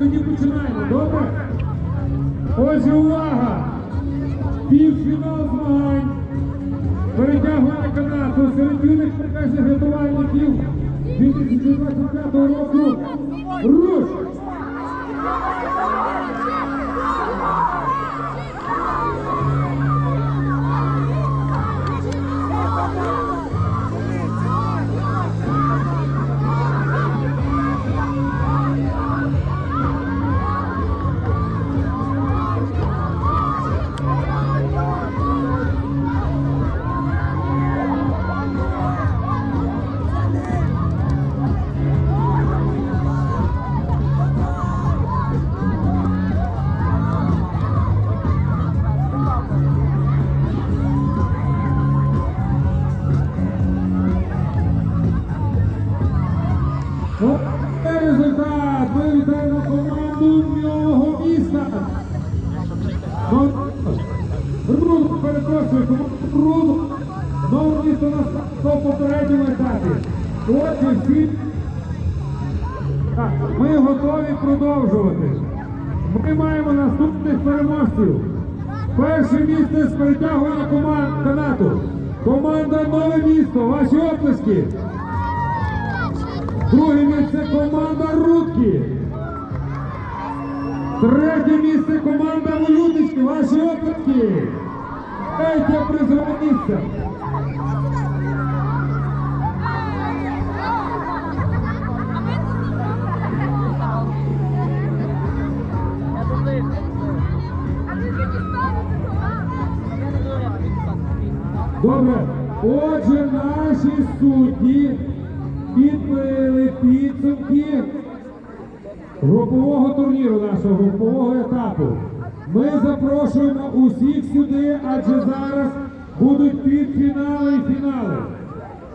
тоді починаємо, добре? Отже, увага! Півфінал змагань. Перетягування канату серед юних прекрасних рятувальників 2025 року. Руш! От це результат. Ми вітаємо команду мілого міста. Перепрошую, команду Руду. Нове місто на на попередньому етапі. Отже, всі. Ми готові продовжувати. Ми маємо наступних переможців. Перше місце з перетягування команд канату. Команда Нове місто. Ваші оплески. Друге місце команда Рудки. Третє місце команда Волютички. Ваші оплески. Третє призове місце. Добре. Отже, наші судді підбили підсумки групового турніру, нашого групового етапу. Ми запрошуємо усіх сюди, адже зараз будуть півфінали і фінали.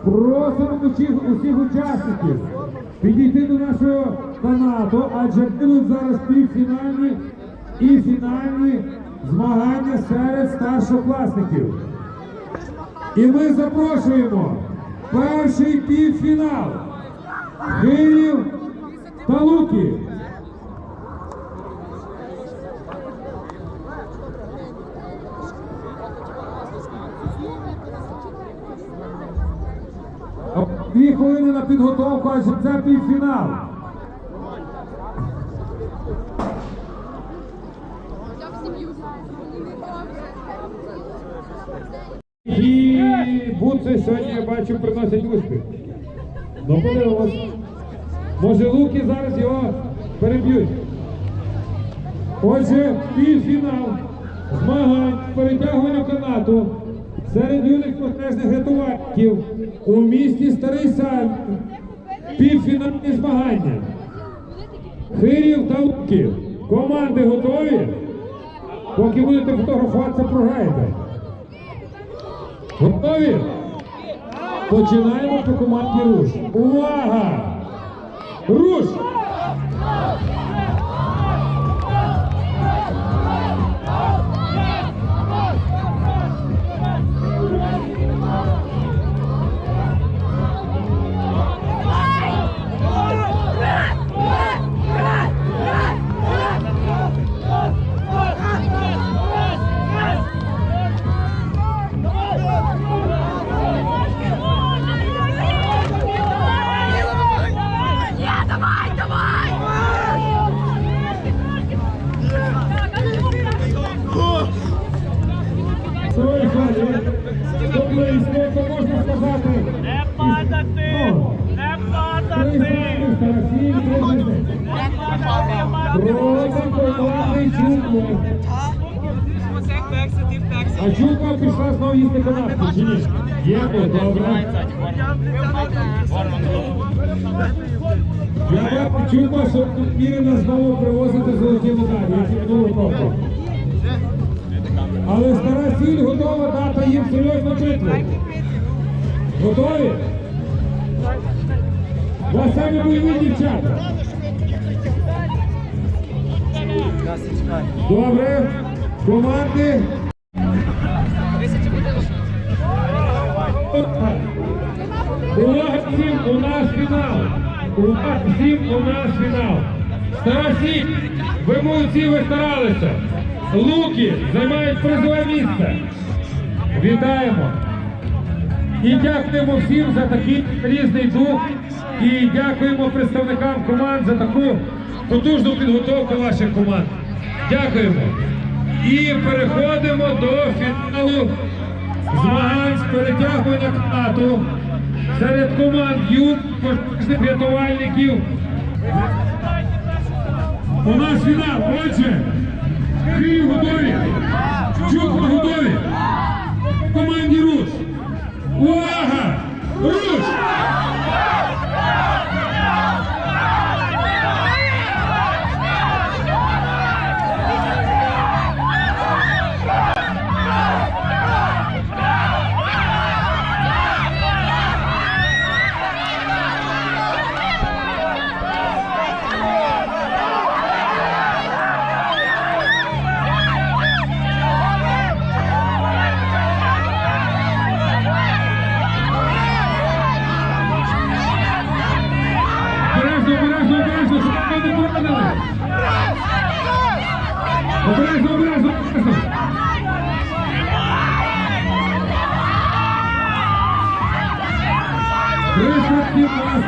Просимо усіх, усіх учасників підійти до нашого канату, адже будуть зараз півфінальні і фінальні змагання серед старшокласників. І ми запрошуємо перший півфінал Київ та Луки. Дві хвилини на підготовку, адже це півфінал. Сім'ю. І буци сьогодні я бачу приносять успіх. Ну подивимось. Може луки зараз його переб'ють. Отже, півфінал змагань перетягування канату серед юних пожежних рятувальників у місті Старий Сад. Півфінальні змагання. Хирів та Луків. Команди готові? Поки будете фотографуватися, програєте. Готові? Починаємо по команді Руш. Увага! Руш! А Чулко пішла знову їсти канапки, чи ні? Є, добре. Я Чулко, що тут Мірина знову привозити золоті медалі, як і минулого року. Але стара сіль готова дати їм серйозну битву. Готові? Вас самі бойові дівчата. Добре. Команди. Увага всім, у нас фінал. Увага всім, у нас фінал. Старосі, ви молодці, ви старалися. Луки займають призове місце. Вітаємо. І дякуємо всім за такий різний дух. І дякуємо представникам команд за таку потужну підготовку ваших команд. Дякуємо. І переходимо до фіналу змагань з перетягування канату серед команд юг пожежних рятувальників. У нас фінал. Отже, Київ готові. Чуква готові. Команді руш.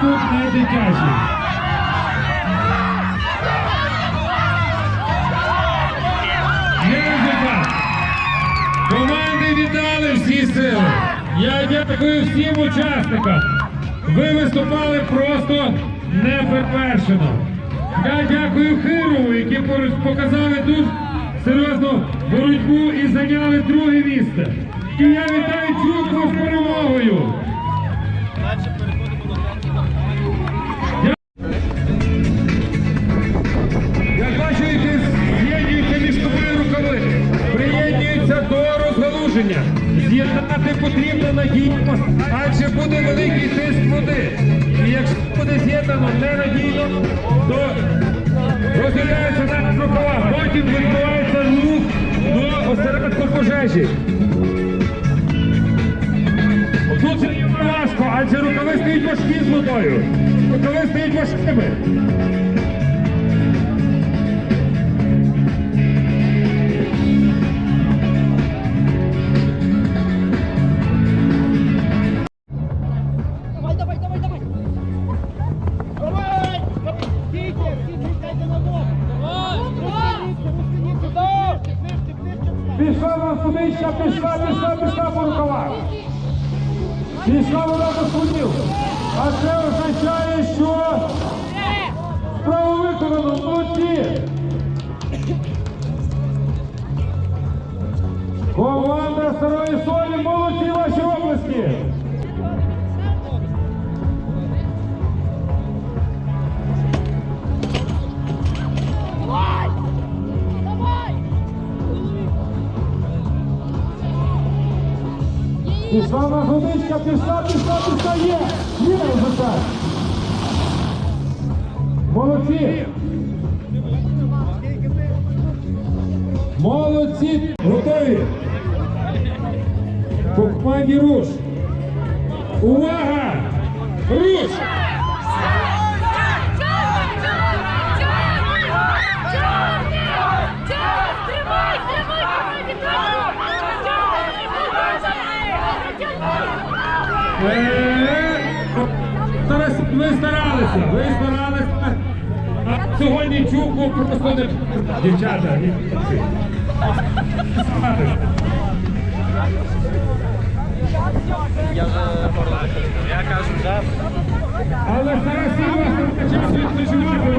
Тут не дитячі. Є. Команди віддали всі сили. Я дякую всім учасникам. Ви виступали просто неперевершено. Я дякую Хирову, які показали дуже серйозну боротьбу і зайняли друге місце. І я вітаю Чукву з перемогою. Надійно, адже буде великий тиск води. І якщо буде з'єднано ненадійно, то розглядається на рукава. Потім відбувається рух до осередку пожежі. Тут це важко, адже рукави стоять важкі з водою. Рукави стоять важкими. Давай! Пішла на водичка, пішла, пішла, пішла, є! Є результат! Молодці! Молодці! Готові! По руш! Увага! Руш! Ви старалися, ви старалися. А сьогодні чуку просто не дівчата. Ні. Я кажу, да. Але не час відпочивати.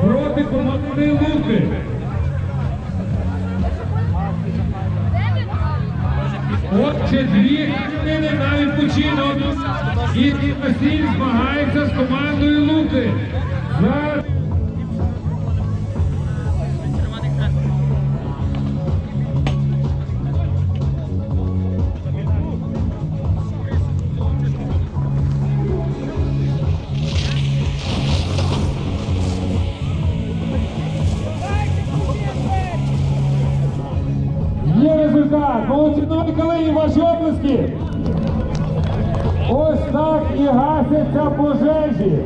Проти команди Луки. Отже, дві хвилини на відпочинок. І Василь змагається з командою Луки. За Пане колеги, ваші оплески. Ось так і гасяться пожежі.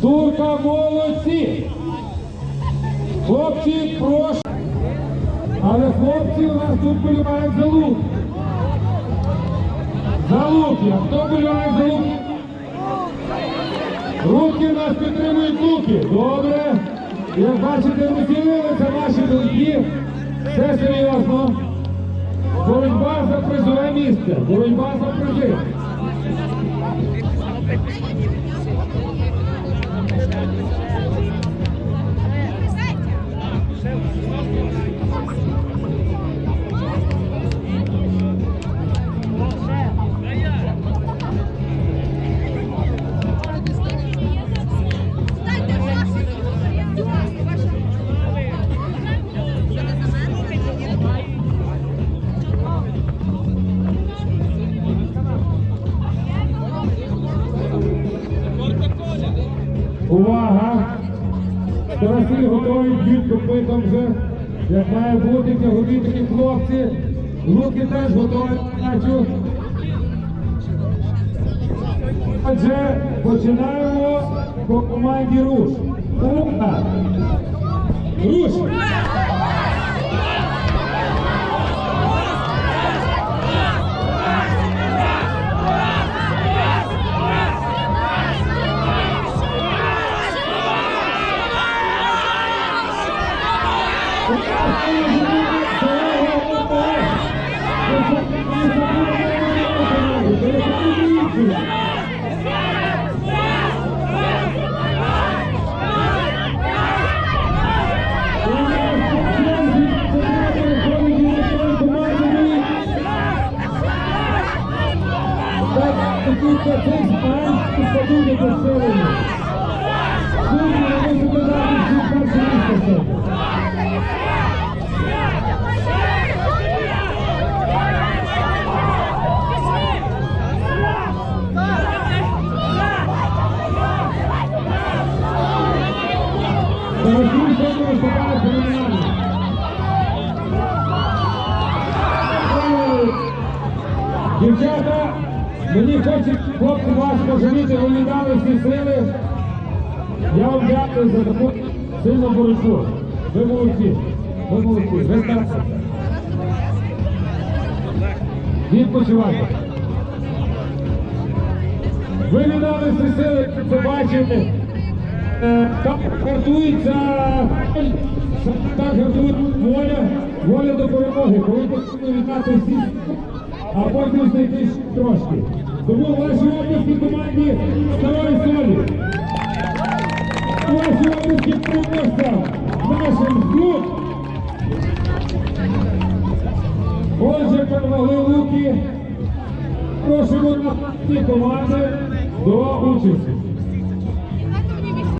Турка молодці! Хлопці, прошу! Але хлопці у нас тут болівають за лук. За луки. А хто боліває за луки? Руки в нас підтримують луки. Добре. Як бачите, розділилися наші думки. Все серйозно. Боротьба за призове місце. Боротьба за призи. Увага! Тараси готують, б'ють копитом вже. Як має бути, тягові такі хлопці. Луки теж готові, бачу. Отже, починаємо по команді Руш. Руш! Мені хочуть хлопці вас пожаліти, мені дали всі сили. Я вам дякую за таку сильну боротьбу. Ви молодці. Ви молодці. Ви старші. Відпочивайте. Ви не дали всі сили, це бачите. Так гартується, так гартує воля, воля до перемоги. Коли потрібно віддати всі, а потім знайти трошки. Тому вашій області команді старої солі. Ваші області переможця нашим звук. Отже, перемогли луки. Прошу ті команди до участі.